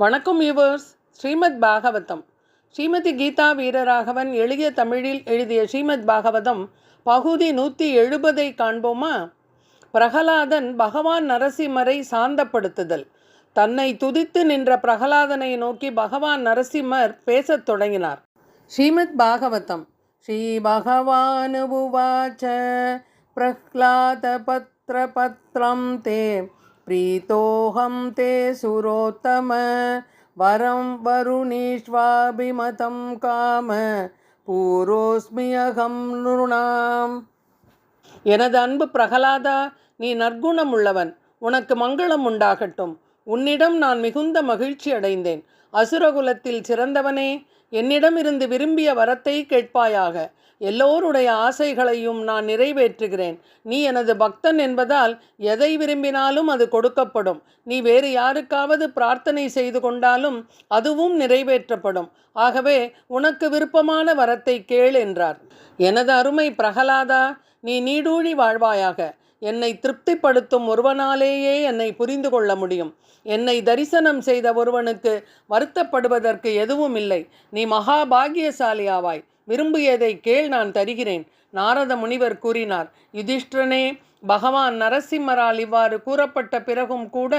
வணக்கம் யூவர்ஸ் ஸ்ரீமத் பாகவதம். ஸ்ரீமதி கீதா வீரராகவன் எளிய தமிழில் எழுதிய ஸ்ரீமத் பாகவதம் பகுதி நூற்றி எழுபதை காண்போமா? பிரகலாதன் பகவான் நரசிம்மரை சாந்தப்படுத்துதல். தன்னை துதித்து நின்ற பிரகலாதனை நோக்கி பகவான் நரசிம்மர் பேசத் தொடங்கினார். ஸ்ரீமத் பாகவதம். ஸ்ரீ பகவானுவாச்ச பிரஹ்லாத பத்ர பத்ரம் தே प्रीतोऽहं ते सुरोत्तम वरं वरुणीष्वाभिमतं काम பூரோஸ்மி அகம் நுருணாம் எனது அன்பு பிரகலாதா நீ நற்குணம் உள்ளவன் உனக்கு மங்களம் உண்டாகட்டும் உன்னிடம் நான் மிகுந்த மகிழ்ச்சி அடைந்தேன் அசுரகுலத்தில் சிறந்தவனே என்னிடமிருந்து விரும்பிய வரத்தை கேட்பாயாக எல்லோருடைய ஆசைகளையும் நான் நிறைவேற்றுகிறேன். நீ எனது பக்தன் என்பதால் எதை விரும்பினாலும் அது கொடுக்கப்படும். நீ வேறு யாருக்காவது பிரார்த்தனை செய்து கொண்டாலும் அதுவும் நிறைவேற்றப்படும். ஆகவே உனக்கு விருப்பமான வரத்தை கேள் என்றார். எனது அருமை பிரகலாதா நீ நீடூழி வாழ்வாயாக. என்னை திருப்திப்படுத்தும் ஒருவனாலேயே என்னை புரிந்து கொள்ள முடியும். என்னை தரிசனம் செய்த ஒருவனுக்கு வருத்தப்படுவதற்கு எதுவும் இல்லை. நீ மகாபாகியசாலியாவாய். விரும்பியதை கேள் நான் தருகிறேன். நாரத முனிவர் கூறினார் யுதிஷ்டனே பகவான் நரசிம்மரால் இவ்வாறு கூறப்பட்ட பிறகும் கூட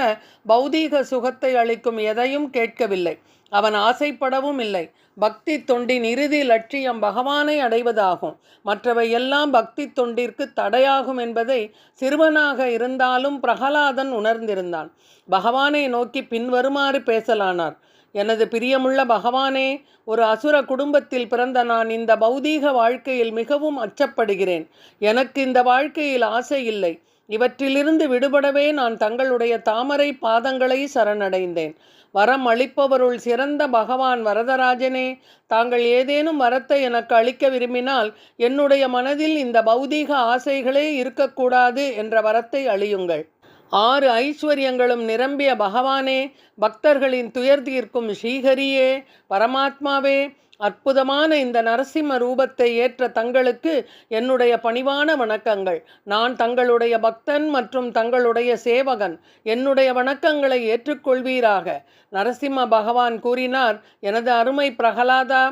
பௌதீக சுகத்தை அளிக்கும் எதையும் கேட்கவில்லை. அவன் ஆசைப்படவும் இல்லை. பக்தி தொண்டின் இறுதி லட்சியம் பகவானை அடைவதாகும். மற்றவை எல்லாம் பக்தி தொண்டிற்கு தடையாகும் என்பதை சிறுவனாக இருந்தாலும் பிரகலாதன் உணர்ந்திருந்தான். பகவானை நோக்கி பின்வருமாறு பேசலானார். எனது பிரியமுள்ள பகவானே ஒரு அசுர குடும்பத்தில் பிறந்த நான் இந்த பௌதீக வாழ்க்கையில் மிகவும் அச்சப்படுகிறேன். எனக்கு இந்த வாழ்க்கையில் ஆசை இல்லை. இவற்றிலிருந்து விடுபடவே நான் தங்களுடைய தாமரை பாதங்களை சரணடைந்தேன். வரம் அளிப்பவருள் சிறந்த பகவான் வரதராஜனே தாங்கள் ஏதேனும் வரத்தை எனக்கு அளிக்க விரும்பினால் என்னுடைய மனதில் இந்த பௌதீக ஆசைகளே இருக்கக்கூடாது என்ற வரத்தை அழியுங்கள். ஆறு ஐஸ்வர்யங்களும் நிரம்பிய பகவானே பக்தர்களின் துயர் தீர்க்கும் ஸ்ரீஹரியே பரமாத்மாவே அற்புதமான இந்த நரசிம்ம ரூபத்தை ஏற்ற தங்களுக்கு என்னுடைய பணிவான வணக்கங்கள். நான் தங்களுடைய பக்தன் மற்றும் தங்களுடைய சேவகன். என்னுடைய வணக்கங்களை ஏற்றுக்கொள்வீராக. நரசிம்ம பகவான் கூறினார் எனது அருமை பிரகலாதா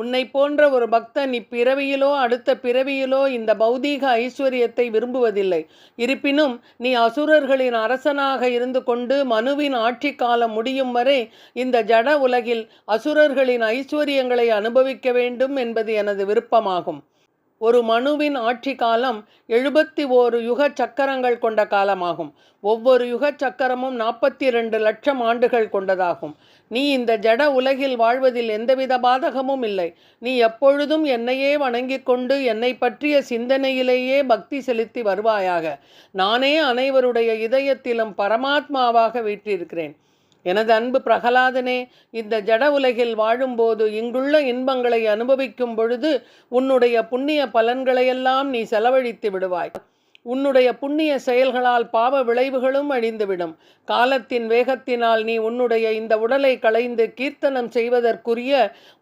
உன்னை போன்ற ஒரு பக்தன் இப்பிறவியிலோ அடுத்த பிறவியிலோ இந்த பௌதீக ஐஸ்வர்யத்தை விரும்புவதில்லை. இருப்பினும் நீ அசுரர்களின் அரசனாக இருந்து கொண்டு மனுவின் ஆட்சி காலம் முடியும் வரை இந்த ஜட உலகில் அசுரர்களின் ஐஸ்வர்யங்களை அனுபவிக்க வேண்டும் என்பது எனது விருப்பமாகும். ஒரு மனுவின் ஆட்சி காலம் எழுபத்தி ஓரு யுக சக்கரங்கள் கொண்ட காலமாகும். ஒவ்வொரு யுக சக்கரமும் நாற்பத்தி ரெண்டு லட்சம் ஆண்டுகள் கொண்டதாகும். நீ இந்த ஜட உலகில் வாழ்வதில் எந்தவித பாதகமும் இல்லை. நீ எப்பொழுதும் என்னையே வணங்கிக் கொண்டு என்னை பற்றிய சிந்தனையிலேயே பக்தி செலுத்தி வருவாயாக. நானே அனைவருடைய இதயத்திலும் பரமாத்மாவாக வீற்றிருக்கிறேன். எனது அன்பு பிரகலாதனே இந்த ஜட உலகில் வாழும்போது இங்குள்ள இன்பங்களை அனுபவிக்கும் பொழுது உன்னுடைய புண்ணிய பலன்களையெல்லாம் நீ செலவழித்து விடுவாய். உன்னுடைய புண்ணிய செயல்களால் பாவ விளைவுகளும் அழிந்துவிடும். காலத்தின் வேகத்தினால் நீ உன்னுடைய இந்த உடலை களைந்து கீர்த்தனம் செய்வதற்குரிய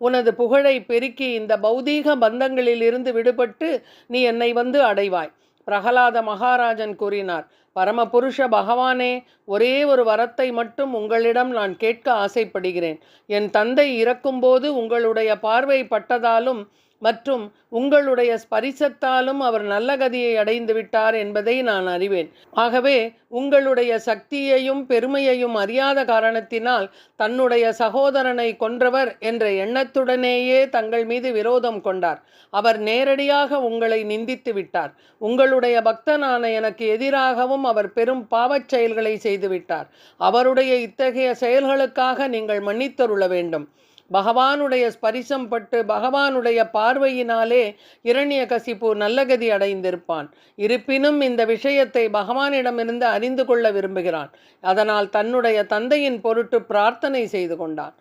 உனது புகழை பெருக்கி இந்த பௌதீக பந்தங்களில் இருந்து விடுபட்டு நீ என்னை வந்து அடைவாய். பிரகலாத மகாராஜன் கூறினார் பரமபுருஷ பகவானே ஒரே ஒரு வரத்தை மட்டும் உங்களிடம் நான் கேட்க ஆசைப்படுகிறேன். என் தந்தை இறக்கும்போது உங்களுடைய பார்வை பட்டதாலும் மற்றும் உங்களுடைய ஸ்பரிசத்தாலும் அவர் நல்ல கதியை அடைந்து விட்டார் என்பதை நான் அறிவேன். ஆகவே உங்களுடைய சக்தியையும் பெருமையையும் அறியாத காரணத்தினால் தன்னுடைய சகோதரனை கொன்றவர் என்ற எண்ணத்துடனேயே தங்கள் மீது விரோதம் கொண்டார். அவர் நேரடியாக உங்களை நிந்தித்து விட்டார். உங்களுடைய பக்தனான எனக்கு எதிராகவும் அவர் பெரும் பாவச் செயல்களை செய்துவிட்டார் அவருடைய இத்தகைய செயல்களுக்காக நீங்கள் மன்னித்தருள வேண்டும். பகவானுடைய ஸ்பரிசம் பட்டு பகவானுடைய பார்வையினாலே இரணிய கசிப்பு நல்லகதி அடைந்திருப்பான். இருப்பினும் இந்த விஷயத்தை பகவானிடமிருந்து அறிந்து கொள்ள விரும்புகிறான். அதனால் தன்னுடைய தந்தையின் பொருட்டு பிரார்த்தனை செய்து கொண்டான்.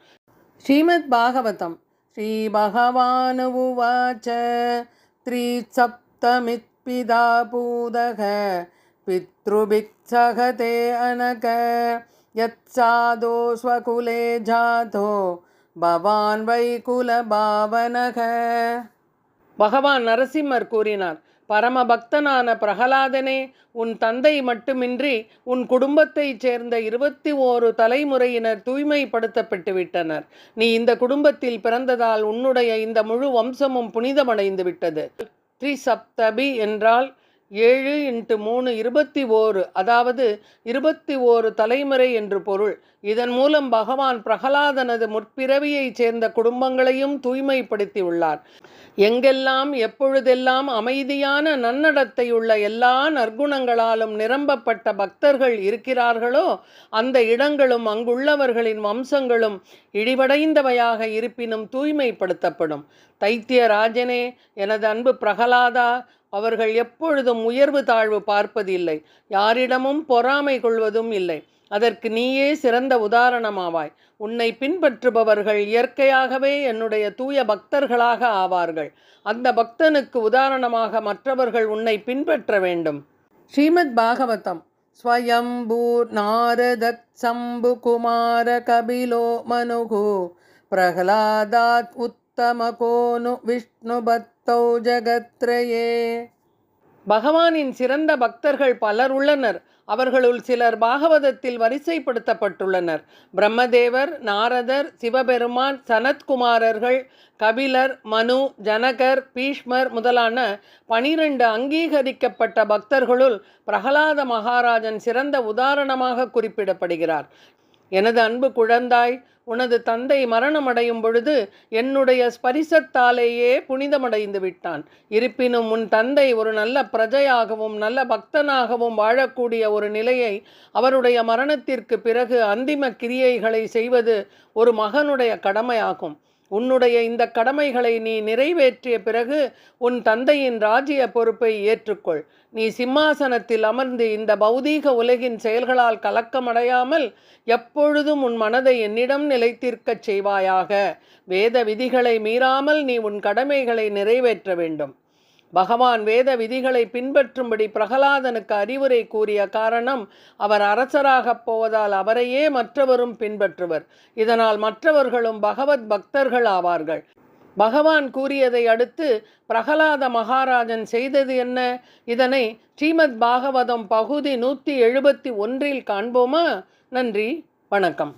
ஸ்ரீமத் பாகவதம். ஸ்ரீ பகவானு த்ரீசப்தமித்பிதா பூதக. பித்ருபிக்ஷகதே அனக. யத்சாதோ ஸ்வகுலே ஜாதோ. பவான் வைகுல பாவனக. பகவான் நரசிம்மர் கூறினார் பரம பக்தனான பிரகலாதனே உன் தந்தை மட்டுமின்றி உன் குடும்பத்தைச் சேர்ந்த இருபத்தி ஓரு தலைமுறையினர் தூய்மைப்படுத்தப்பட்டு விட்டனர் நீ இந்த குடும்பத்தில் பிறந்ததால் உன்னுடைய இந்த முழு வம்சமும் புனிதமடைந்து விட்டது த்ரிசப்தபி என்றால் ஏழு இன்ட்டு மூணு இருபத்தி ஓரு அதாவது இருபத்தி ஓரு தலைமுறை என்று பொருள். இதன் மூலம் பகவான் பிரகலாதனது முற்பிறவியைச் சேர்ந்த குடும்பங்களையும் தூய்மைப்படுத்தியுள்ளார். எங்கெல்லாம் எப்பொழுதெல்லாம் அமைதியான நன்னடத்தையுள்ள எல்லா நற்குணங்களாலும் நிரம்பப்பட்ட பக்தர்கள் இருக்கிறார்களோ அந்த இடங்களும் அங்குள்ளவர்களின் வம்சங்களும் இழிவடைந்தவையாக இருப்பினும் தூய்மைப்படுத்தப்படும். தைத்திய ராஜனே எனது அன்பு பிரகலாதா அவர்கள் எப்பொழுதும் உயர்வு தாழ்வு பார்ப்பதில்லை. யாரிடமும் பொறாமை கொள்வதும் இல்லை. அதற்கு நீயே சிறந்த உதாரணமாவாய். உன்னை பின்பற்றுபவர்கள் இயற்கையாகவே என்னுடைய தூய பக்தர்களாக ஆவார்கள். அந்த பக்தனுக்கு உதாரணமாக மற்றவர்கள் உன்னை பின்பற்ற வேண்டும். ஸ்ரீமத் பாகவதம். ஸ்வயம்பூர் நாரதத் சம்பு குமார கபிலோ மனுகு. பிரகலாதாத் உத்தமகோனு விஷ்ணு பக்தௌ ஜகத்ரயே. பகவானின் சிறந்த பக்தர்கள் பலர் உள்ளனர். அவர்களுள் சிலர் பாகவதத்தில் வரிசைப்படுத்தப்பட்டுள்ளனர். பிரம்மதேவர் நாரதர் சிவபெருமான் சனத்குமாரர்கள் கபிலர் மனு ஜனகர் பீஷ்மர் முதலான பனிரெண்டு அங்கீகரிக்கப்பட்ட பக்தர்களுள் பிரகலாத மகாராஜன் சிறந்த உதாரணமாக குறிப்பிடப்படுகிறார். எனது அன்பு குழந்தாய் உனது தந்தை மரணமடையும் பொழுது என்னுடைய ஸ்பரிசத்தாலேயே புனிதமடைந்து விட்டான். இருப்பினும் உன் தந்தை ஒரு நல்ல பிரஜையாகவும் நல்ல பக்தனாகவும் வாழக்கூடிய ஒரு நிலையை அவருடைய மரணத்திற்கு பிறகு அந்திம கிரியைகளை செய்வது ஒரு மகனுடைய கடமையாகும். உன்னுடைய இந்த கடமைகளை நீ நிறைவேற்றிய பிறகு உன் தந்தையின் ராஜ்ய பொறுப்பை ஏற்றுக்கொள். நீ சிம்மாசனத்தில் அமர்ந்து இந்த பௌதீக உலகின் செயல்களால் கலக்கமடையாமல் எப்பொழுதும் உன் மனதை என்னிடம் நிலைத்திருக்கச் செய்வாயாக. வேத விதிகளை மீறாமல் நீ உன் கடமைகளை நிறைவேற்ற வேண்டும். பகவான் வேத விதிகளை பின்பற்றும்படி பிரகலாதனுக்கு அறிவுரை கூறிய காரணம் அவர் அரசராகப் போவதால் அவரையே மற்றவரும் பின்பற்றுவர். இதனால் மற்றவர்களும் பகவத் பக்தர்கள் ஆவார்கள். பகவான் கூறியதை அடுத்து பிரகலாத மகாராஜன் செய்தது என்ன? இதனை ஸ்ரீமத் பாகவதம் பகுதி நூற்றி எழுபத்தி ஒன்றில் காண்போமா? நன்றி வணக்கம்.